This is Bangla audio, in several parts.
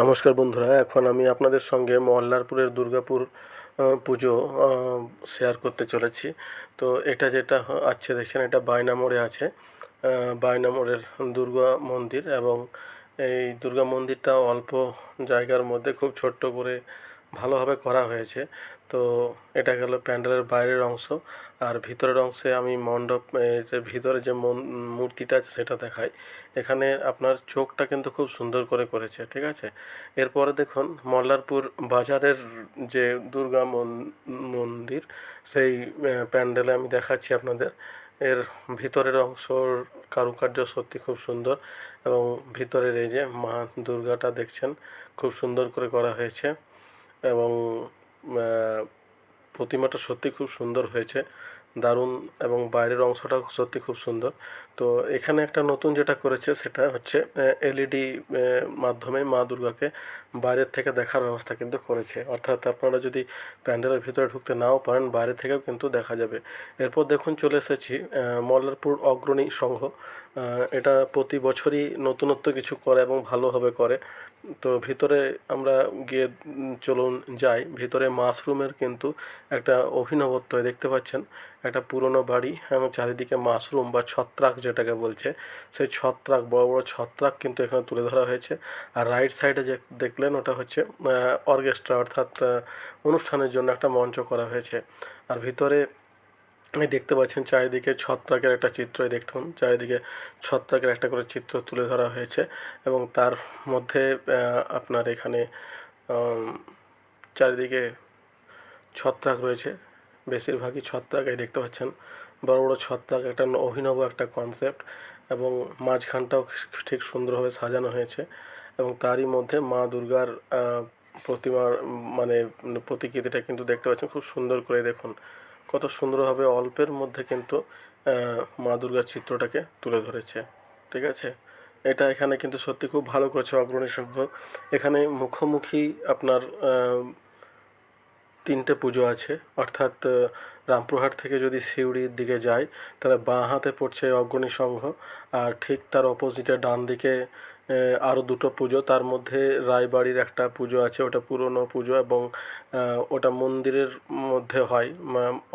নমস্কার বন্ধুরা, এখন আমি আপনাদের সঙ্গে মল্লারপুরের দুর্গাপুর পুজো শেয়ার করতে চলেছি। তো এটা যেটা আছে, দেখছেন, এটা বায়না মোড়ে আছে। বায়না মোড়ের দুর্গা মন্দির এবং এই দুর্গা মন্দিরটা অল্প জায়গার মধ্যে খুব ছোট্ট করে ভালোভাবে করা হয়েছে। তো এটা গেল প্যান্ডেলের বাইরের অংশ। আর ভিতরের অংশে আমি মণ্ডপ ভিতরে যে মূর্তিটা আছে সেটা দেখাই। এখানে আপনার চোখটা কিন্তু খুব সুন্দর করে করেছে, ঠিক আছে? এরপরে দেখুন, মল্লারপুর বাজারের যে দুর্গা মন- মন্দির, সেই প্যান্ডেলে আমি দেখাচ্ছি আপনাদের। এর ভিতরের অংশর কারুকার্য সত্যি খুব সুন্দর এবং ভিতরের এই যে মা দুর্গাটা দেখছেন, খুব সুন্দর করে করা হয়েছে। এবং প্রতিমাটা সত্যি খুব সুন্দর হয়েছে। দারুণ এবং বাইরের অংশটাও সত্যি খুব সুন্দর। তো এখানে একটা নতুন যেটা করেছে সেটা হচ্ছে এলইডি মাধ্যমে মা দুর্গাকে বাইরের থেকে দেখার ব্যবস্থা কিন্তু করেছে। অর্থাৎ আপনারা যদি প্যান্ডেলের ভিতরে ঢুকতে নাও পারেন, বাইরে থেকেও কিন্তু দেখা যাবে। এরপর দেখুন চলে এসেছি মল্লারপুর অগ্রণী সংঘ। এটা প্রতি বছরই নতুনত্ব কিছু করে এবং ভালোভাবে করে। তো ভিতরে আমরা গিয়ে চলুন যাই। ভিতরে মাশরুমের কিন্তু একটা অভিনবত্ব দেখতে পাচ্ছেন। একটা পুরনো বাড়ি এবং চারিদিকে মাশরুম বা ছত্রাক যেটাকে বলছে, সেই ছত্রাক, বড় বড় ছত্রাক কিন্তু এখানে তুলে ধরা হয়েছে। আর রাইট সাইডে যে দেখলেন, ওটা হচ্ছে অর্কেস্ট্রা অর্থাৎ অনুষ্ঠানের জন্য একটা মঞ্চ করা হয়েছে। আর ভিতরে দেখতে পাচ্ছেন চারিদিকে ছত্রাকের একটা চিত্র দেখুন, চারিদিকে ছত্রাকের একটা করে চিত্র তুলে ধরা হয়েছে এবং তার মধ্যে আপনার এখানে চারিদিকে ছত্রাক রয়েছে। বেশিরভাগই ছত্রাক এই দেখতে পাচ্ছেন। বড় বড় ছত্রাক, একটা অভিনব একটা কনসেপ্ট এবং মাঝখানটাও ঠিক সুন্দরভাবে সাজানো হয়েছে এবং তারই মধ্যে মা দুর্গার প্রতিমার মানে প্রতিকৃতিটা কিন্তু দেখতে পাচ্ছেন। খুব সুন্দর করে দেখুন। কত সুন্দরভাবে অল্পের মধ্যে কিন্তু মা দুর্গার চিত্রটাকে তুলে ধরেছে। ঠিক আছে? এটা এখানে কিন্তু সত্যি খুব ভালো করেছে অগ্রণী সংঘ এখানে মুখোমুখি আপনার তিনটে পুজো আছে, অর্থাৎ রামপুরহাট থেকে যদি সিউড়ির দিকে যাই, তাহলে বাঁ হাতে পড়ছে অগ্রণী সংঘ, আর ঠিক তার অপোজিটে ডান দিকে আরও দুটো পুজো। তার মধ্যে রায়বাড়ির একটা পুজো আছে, ওটা পুরনো পুজো এবং ওটা মন্দিরের মধ্যে হয়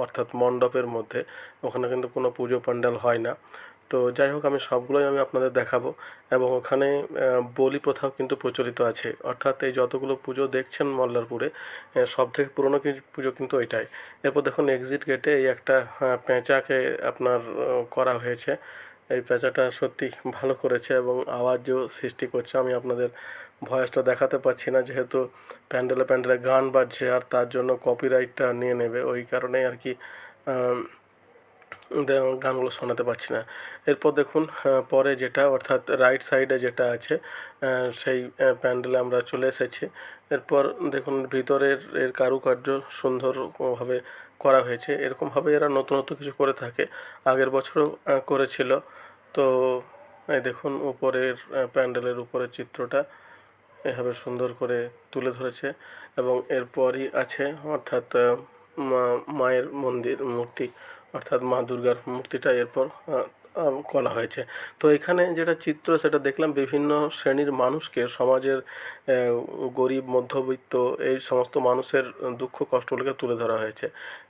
অর্থাৎ মণ্ডপের মধ্যে। ওখানে কিন্তু কোনো পুজো প্যান্ডেল হয় না। তো যাই হোক, আমি সবগুলোই আমি আপনাদের দেখাবো এবং ওখানে বলি প্রথাও কিন্তু প্রচলিত আছে। অর্থাৎ এই যতগুলো পুজো দেখছেন মল্লারপুরে সব থেকে পুরনো পুজো কিন্তু ওইটাই। এরপর দেখুন এক্সিট গেটে এই একটা পেঁচাকে আপনার করা হয়েছে। এই পেঁচাটা সত্যি ভালো করেছে এবং আওয়াজও সৃষ্টি করছে। আমি আপনাদের ভয়েসটা দেখাতে পাচ্ছি না, যেহেতু প্যান্ডেলে প্যান্ডেলে গান বাজছে আর তার জন্য কপিরাইটটা নিয়ে নেবে। ওই কারণেই আর কি গানগুলো শোনাতে পারছি না। এরপর দেখুন পরে যেটা, অর্থাৎ রাইট সাইডে যেটা আছে সেই প্যান্ডেলে আমরা চলে এসেছি। এরপর দেখুন, ভিতরের এর কারুকার্য সুন্দরভাবে করা হয়েছে। এরকমভাবে এরা নতুন নতুন কিছু করে থাকে। আগের বছরও করেছিল। তো, এই দেখুন, উপরের প্যান্ডেলের উপরের চিত্রটা এভাবে সুন্দর করে তুলে ধরেছে এবং এরপরই আছে, অর্থাৎ মায়ের মন্দির, মূর্তি। অর্থাৎ মা দুর্গার মূর্তিটা এরপর করা হয়েছে। তো এখানে যেটা চিত্র, সেটা দেখলাম বিভিন্ন শ্রেণির মানুষকে, সমাজের গরিব, মধ্যবিত্ত, এই সমস্ত মানুষের দুঃখ, কষ্টগুলোকে তুলে ধরা হয়েছে।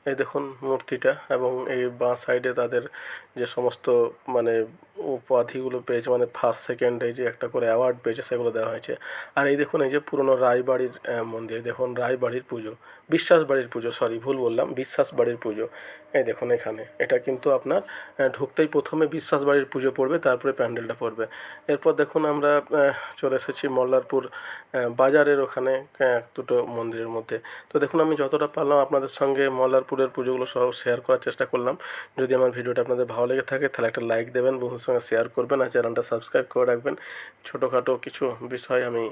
এই দেখুন মূর্তিটা এবং এই বাঁ সাইডে তাদের যে সমস্ত মানে উপাধিগুলো পেয়েছে মানে ফার্স্ট সেকেন্ড এই যে একটা করে অ্যাওয়ার্ড পেয়েছে সেগুলো দেওয়া হয়েছে। আর এই দেখুন এই যে পুরনো রায়বাড়ির মন্দির দেখুন রায়বাড়ির পুজো বিশ্বাস বাড়ির পুজো সরি ভুল বললাম বিশ্বাস বাড়ির পুজো। এই দেখুন এখানে এটা কিন্তু আপনার ঢুকতেই প্রথমে বিশ্বাস বাড়ির পুজো পড়বে তারপরে প্যান্ডেলটা পড়বে। এরপর দেখুন আমরা চলে এসেছি মল্লারপুর বাজারের ওখানে আহ, দুটো মন্দিরের মধ্যে। তো দেখুন আমি যতটা পারলাম আপনাদের সঙ্গে মল্লারপুরের পুজোগুলো সহ শেয়ার করার চেষ্টা করলাম। যদি আমার ভিডিওটা আপনাদের ভালো লেগে থাকে তাহলে একটা লাইক দেবেন বন্ধুর সঙ্গে শেয়ার করবেন আর চ্যানেলটা সাবস্ক্রাইব করে রাখবেন। ছোটোখাটো কিছু বিষয় আমি